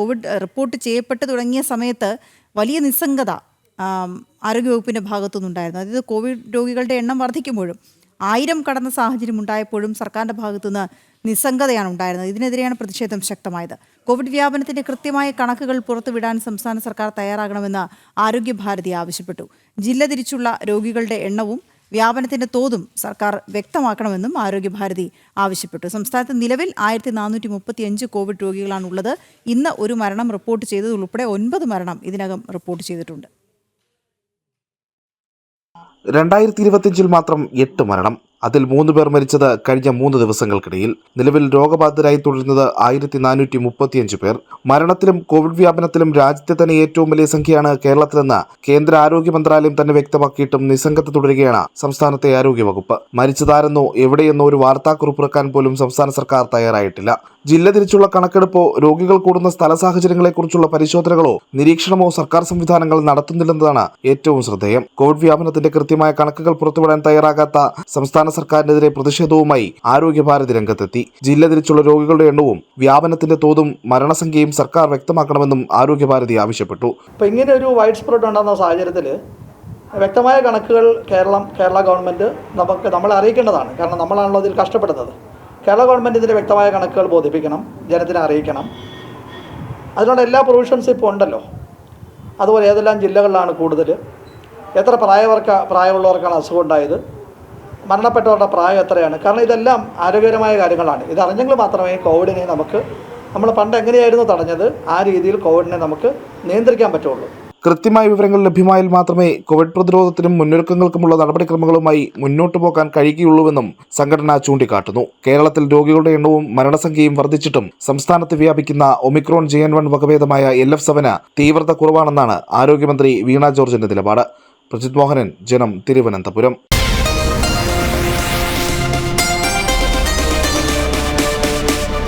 Covid report ചെയ്യപ്പെട്ട് തുടങ്ങിയ സമയത്ത് വലിയ നിസ്സംഗത ആരോഗ്യവകുപ്പിന്റെ ഭാഗത്തുനിന്നുണ്ടായിരുന്നു. അതായത് കോവിഡ് രോഗികളുടെ എണ്ണം വർദ്ധിക്കുമ്പോഴും ആയിരം കടന്ന സാഹചര്യം ഉണ്ടായപ്പോഴും സർക്കാരിന്റെ ഭാഗത്തുനിന്ന് നിസ്സംഗതയാണ് ഉണ്ടായിരുന്നത്. ഇതിനെതിരെയാണ് പ്രതിഷേധം ശക്തമായത്. കോവിഡ് വ്യാപനത്തിന്റെ കൃത്യമായ കണക്കുകൾ പുറത്തുവിടാൻ സംസ്ഥാന സർക്കാർ തയ്യാറാകണമെന്ന് ആരോഗ്യഭാരതി ആവശ്യപ്പെട്ടു. ജില്ല തിരിച്ചുള്ള രോഗികളുടെ എണ്ണവും വ്യാപനത്തിന്റെ തോതും സർക്കാർ വ്യക്തമാക്കണമെന്നും ആരോഗ്യഭാരതി ആവശ്യപ്പെട്ടു. സംസ്ഥാനത്ത് നിലവിൽ ആയിരത്തി നാനൂറ്റി മുപ്പത്തി അഞ്ച് കോവിഡ് രോഗികളാണുള്ളത്. ഇന്ന് ഒരു മരണം റിപ്പോർട്ട് ചെയ്തത് ഉൾപ്പെടെ ഒൻപത് മരണം ഇതിനകം റിപ്പോർട്ട് ചെയ്തിട്ടുണ്ട്. രണ്ടായിരത്തി ഇരുപത്തിയഞ്ചിൽ മാത്രം എട്ട് മരണം. അതിൽ മൂന്ന് പേർ മരിച്ചത് കഴിഞ്ഞ മൂന്ന് ദിവസങ്ങൾക്കിടയിൽ. നിലവിൽ രോഗബാധിതരായി തുടരുന്നത് ആയിരത്തി നാനൂറ്റി മുപ്പത്തിയഞ്ച് പേർ. മരണത്തിലും കോവിഡ് വ്യാപനത്തിലും രാജ്യത്തെ തന്നെ ഏറ്റവും വലിയ സംഖ്യയാണ് കേരളത്തിലെന്ന് കേന്ദ്ര ആരോഗ്യ മന്ത്രാലയം തന്നെ വ്യക്തമാക്കിയിട്ടും നിസ്സംഗത തുടരുകയാണ് സംസ്ഥാനത്തെ ആരോഗ്യവകുപ്പ്. മരിച്ചതാരെന്നോ എവിടെയെന്നോ ഒരു വാർത്താക്കുറിപ്പിറക്കാൻ പോലും സംസ്ഥാന സർക്കാർ തയ്യാറായിട്ടില്ല. ജില്ല തിരിച്ചുള്ള കണക്കെടുപ്പോ രോഗികൾ കൂടുന്ന സ്ഥല സാഹചര്യങ്ങളെക്കുറിച്ചുള്ള പരിശോധനകളോ നിരീക്ഷണമോ സർക്കാർ സംവിധാനങ്ങൾ നടത്തുന്നില്ലെന്നതാണ് ഏറ്റവും ശ്രദ്ധേയം. കോവിഡ് വ്യാപനത്തിന്റെ കൃത്യമായ കണക്കുകൾ പുറത്തുവിടാൻ തയ്യാറാകാത്ത സംസ്ഥാന സർക്കാരിനെതിരെ പ്രതിഷേധവുമായി ആരോഗ്യഭാരതി രംഗത്തെത്തി. ജില്ല തിരിച്ചുള്ള രോഗികളുടെ എണ്ണവും വ്യാപനത്തിന്റെ തോതും മരണസംഖ്യയും സർക്കാർ വ്യക്തമാക്കണമെന്നും ആരോഗ്യഭാരതി ആവശ്യപ്പെട്ടു. ഇങ്ങനെ ഒരു വൈഡ് സ്പ്രെഡ് ഉണ്ടാകുന്ന സാഹചര്യത്തിൽ വ്യക്തമായ കണക്കുകൾ കേരളം കേരള ഗവൺമെന്റ് നമുക്ക് നമ്മളെ അറിയിക്കേണ്ടതാണ്. കാരണം നമ്മളാണല്ലോ അതിൽ കഷ്ടപ്പെടുന്നത്. കേരള ഗവൺമെന്റ് ഇതിന്റെ വ്യക്തമായ കണക്കുകൾ ബോധിപ്പിക്കണം ജനത്തിനെ അറിയിക്കണം. അതിനുള്ള എല്ലാ പ്രൊവിഷൻസും ഇപ്പോൾ ഉണ്ടല്ലോ. അതുപോലെ ഏതെല്ലാം ജില്ലകളിലാണ് കൂടുതൽ എത്ര പ്രായവർക്ക പ്രായമുള്ളവർക്കാണ് അസുഖം ഉണ്ടായത്? മരണപ്പെട്ടവരുടെ പ്രായം എത്രയാണ്? കാരണം ഇതെല്ലാം ആരോഗ്യകരമായ കാര്യങ്ങളാണ്. ഇത് അറിഞ്ഞെങ്കിൽ മാത്രമേ കോവിഡിനെ നമുക്ക് നമ്മൾ പണ്ട് എങ്ങനെയായിരുന്നു തടഞ്ഞത്? ആ രീതിയിൽ കോവിഡിനെ നമുക്ക് നിയന്ത്രിക്കാൻ പറ്റുള്ളൂ. കൃത്യമായ വിവരങ്ങൾ ലഭ്യമായാൽ മാത്രമേ കോവിഡ് പ്രതിരോധത്തിനും മുന്നൊരുക്കങ്ങൾക്കുമുള്ള നടപടിക്രമങ്ങളുമായി മുന്നോട്ടു പോകാൻ കഴിയുകയുള്ളൂവെന്നും സംഘടന ചൂണ്ടിക്കാട്ടുന്നു. കേരളത്തിൽ രോഗികളുടെ എണ്ണവും മരണസംഖ്യയും വർദ്ധിച്ചിട്ടും സംസ്ഥാനത്ത് വ്യാപിക്കുന്ന ഒമിക്രോൺ ജെ എൻ വൺ വകഭേദമായ എൽ എഫ് സെവന് തീവ്രത കുറവാണെന്നാണ് ആരോഗ്യമന്ത്രി വീണ ജോർജിന്റെ നിലപാട്. പ്രജിത് മോഹനൻ ജനം തിരുവനന്തപുരം.